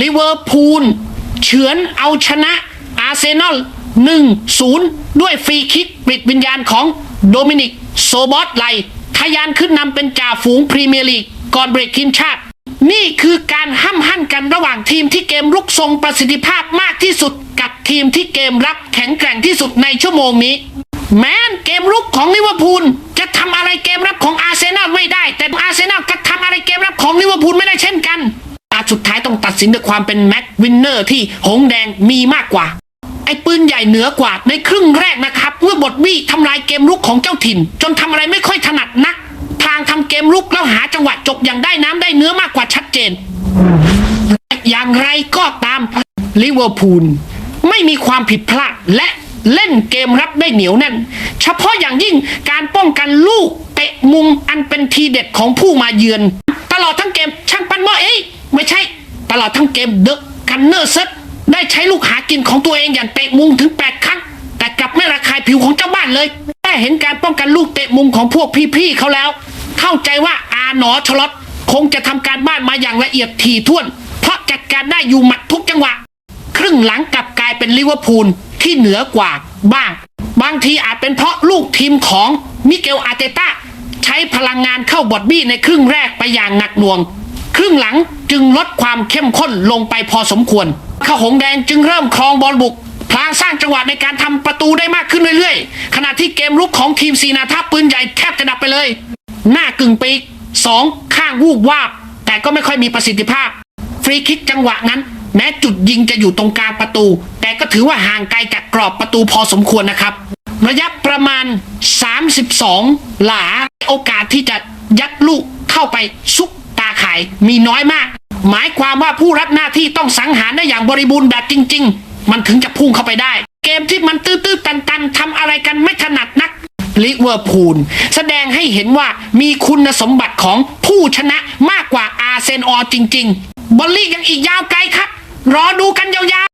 ลิเวอร์พูลเฉือนเอาชนะอาร์เซนอล 1-0 ด้วยฟรีคิกปิดวิญญาณของโดมินิก โซบอสไลทะยานขึ้นนำเป็นจ่าฝูงพรีเมียร์ลีก ก่อนเบรกทีมชาติ นี่คือการห้ำหั่นกันระหว่างทีมที่เกมรุกทรงประสิทธิภาพมากที่สุด กับทีมที่เกมรับแข็งแกร่งที่สุดในชั่วโมงนี้ แม้นเกมรุกของลิเวอร์พูลจะทำอะไรเกมรับของอาร์เซนอลไม่ได้แต่ สินด้วยความเป็นแม็กวินเนอร์ที่หงแดงมีมากกว่า ไอ้ปืนใหญ่เหนือกว่าในครึ่งแรกนะครับเมื่อบทวี่ทำลายเกมรุกของเจ้าถิ่น จนทำอะไรไม่ค่อยถนัดนักทางทำเกมรุกแล้วหาจังหวะจบอย่างได้น้ำได้เนื้อมากกว่าชัดเจน อย่างไรก็ตามลิเวอร์พูลไม่มีความผิดพลาดและเล่นเกมรับได้เหนียวแน่น เฉพาะอย่างยิ่งการป้องกันลูกเตะมุมอันเป็นทีเด็ดของผู้มาเยือน ตลอดทั้งเกมช่างปันหมอเอ้ยไม่ใช่ ตลอดทั้งเกมเดอะกันเนอร์เซตได้ใช้ลูกหากินของตัวเองอย่างเตะมุมถึง 8 ครั้ง แต่กลับไม่ระคายผิวของเจ้าบ้านเลยแต่เห็นการป้องกันลูกเตะมุมของพวกพี่ๆเขาแล้ว เข้าใจว่าอาหนอชลอตคงจะทำการบ้านมาอย่างละเอียดถี่ถ้วน เพราะจัดการได้อยู่หมัดทุกจังหวะ ครึ่งหลังกลับกลายเป็นลิเวอร์พูลที่เหนือกว่าบ้าง บางทีอาจเป็นเพราะลูกทีมของมิเกลอารเตต้าใช้พลังงานเข้าบอดบี้ในครึ่งแรกไปอย่างหนักหน่วง ครึ่งหลัง จึงลดความเข้มข้นลงไปพอสมควรขหงแดงจึงเริ่มครองบอลบุกพลางสร้างจังหวะในการทำประตูได้มากขึ้นเรื่อยๆ ขณะที่เกมรุกของทีมซีนาท่าปืนใหญ่แทบจะดับไปเลย หน้ากึ่งปีกสองข้างวูบวาบ แต่ก็ไม่ค่อยมีประสิทธิภาพ ฟรีคิกจังหวะนั้น แม้จุดยิงจะอยู่ตรงกลางประตู แต่ก็ถือว่าห่างไกลจากกรอบประตูพอสมควรนะครับ ระยะประมาณ 32 หลาโอกาสที่จะยัดลูกเข้าไปซุกตาข่ายมีน้อยมาก หมายความว่าผู้รับหน้าที่ต้องสังหารได้อย่างบริบูรณ์แบบจริง ๆ มันถึงจะพุ่งเข้าไปได้ เกมที่มันตื้อๆตันๆทำอะไรกันไม่ถนัดนักลิเวอร์พูลแสดงให้เห็นว่ามีคุณสมบัติของผู้ชนะมากกว่าอาร์เซนอลจริง ๆ บอลลี่ยังอีกยาวไกลครับ รอดูกันยาว